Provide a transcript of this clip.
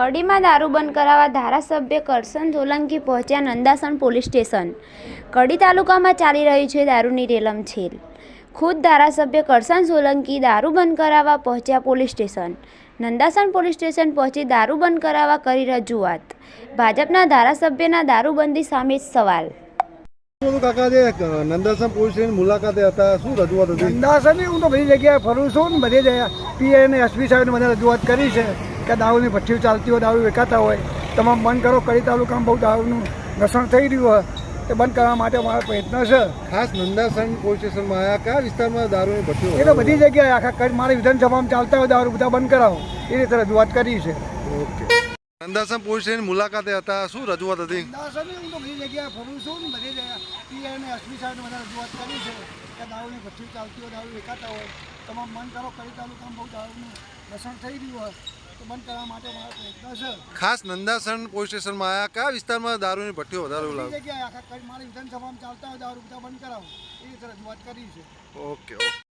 કડીમાં દારૂ બંધ કરાવવા ધારાસભ્ય કરસન સોલંકી પહોંચ્યા નંદાસણ પોલીસ સ્ટેશન. કડી તાલુકામાં ચાલી રહ્યું છે દારૂની રેલમછેલ. ખુદ ધારાસભ્ય કરસન સોલંકી દારૂ બંધ કરાવવા પહોંચ્યા police station. Nandasan police station પહોંચી દારૂ બંધ કરાવવા કરી રજૂઆત. ભાજપના ધારાસભ્યના દારૂબંધી સામે સવાલ. કાકા જે નંદાસમ પોલીસ સ્ટેશન મુલાકાતે હતા શું રજૂઆત હતી? નંદાસણ હું તો બધી જગ્યાએ ફરું છું ને બધી જગ્યાએ પીએ અને એસપી સાહેબને મને રજૂઆત કરી છે. કે દારૂની ભઠ્ઠીઓ ચાલતી હોય દારૂ વેચાતા હોય તમામ બંધ કરો. કડી તાલુકામાં બહુ દારૂનું ઘસણ થઈ રહ્યું હોય તે બંધ કરવા માટે મારો પ્રયત્ન છે. ખાસ નંદાસણ પોલીસ સ્ટેશનમાં આવ્યા કયા વિસ્તારમાં દારૂની ભઠ્ઠીઓ એ તો બધી જગ્યાએ આખા કડી મારી વિધાનસભામાં ચાલતા હોય દારૂ બધા બંધ કરાવો. એ રીતે રજૂઆત કરી છે. ઓકે. નંદાસન પોલીસ સ્ટેશન મુલાકાતે હતા. શું રજૂઆત હતી? અંદાજની હું તો બધી જગ્યાએ ફરું છું ને બધી જગ્યાએ. પીએ અને એસપી સાહેબને બધા રજૂઆત કરી છે કે દારૂની ભઠ્ઠી ચાલતી હોય દારૂ વેચાતા હોય તમામ મન કરો. કરી તાલુકામાં બહુ દારૂનું ઘર્ષણ થઈ રહ્યું હોય બંધ કરવા માટે મારો પ્રયત્ન છે. ખાસ નંદાસણ પોલીસ સ્ટેશનમાં આવ્યા કયા વિસ્તારમાં દારૂની ભઠ્ઠીઓ વધારે લાગે જગ્યાએ આખા મારી વિધાનસભામાં ચાલતા હોય દારૂ બધા બંધ કરાવો. એ રજૂઆત કરી છે. Okay okay.